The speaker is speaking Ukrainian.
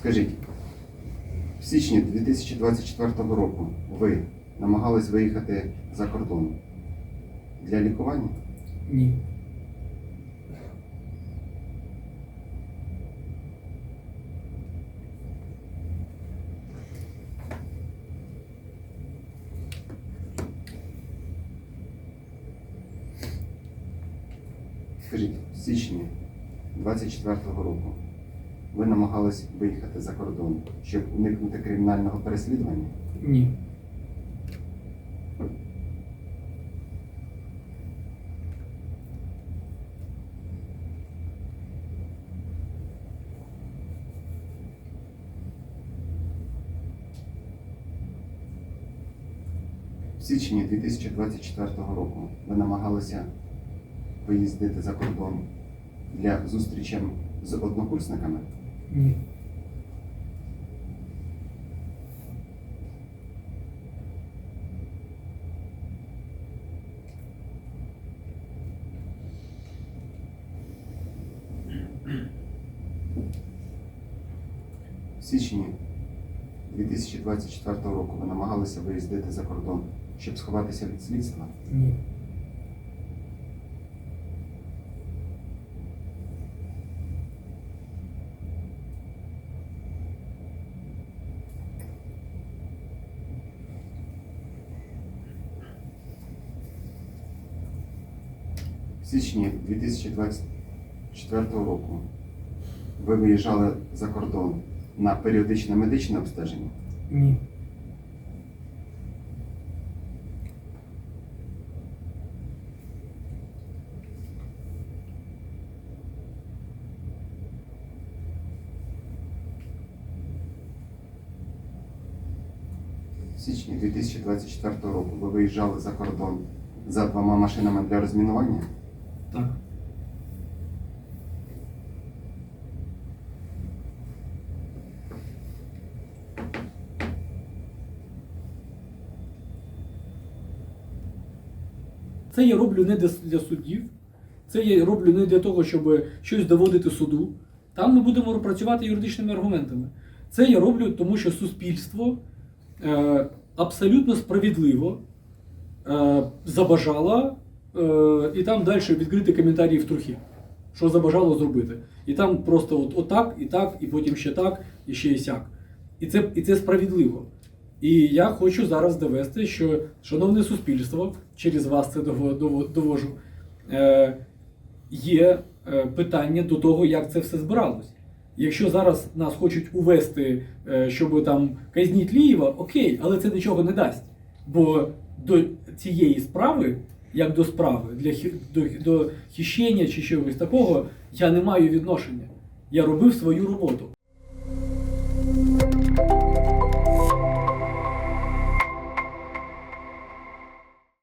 Скажіть, в січні 2024 року ви намагались виїхати за кордон для лікування? Ні. Скажіть, в січні 2024 року ви намагались виїхати за кордон, щоб уникнути кримінального переслідування? Ні. В січні 2024 року ви намагалися виїздити за кордон для зустрічі з однокурсниками? В січні 2024 року ви намагалися виїздити за кордон, щоб сховатися від слідства? Ні. Січні 2024 року ви виїжджали за кордон на періодичне медичне обстеження? Ні. В січні 2024 року ви виїжджали за кордон за двома машинами для розмінування? Так. Це я роблю не для, суддів. Це я роблю не для того, щоб щось доводити суду. Там ми будемо працювати юридичними аргументами. Це я роблю, тому що суспільство е, абсолютно справедливо е, забажало, і там далі відкриті коментарі в трухі, що забажало зробити. І там просто от, отак, і так, і потім ще так, і ще і сяк. І це, і це справедливо. І я хочу зараз довести, що шановне суспільство, через вас це дово- дово- довожу, е, є е, питання до того, як це все збиралось. Якщо зараз нас хочуть увести, е, щоб там казніть Лієва, окей, але це нічого не дасть. Бо до цієї справи, як до справи, для до, до хищення чи чогось такого, я не маю відношення. Я робив свою роботу.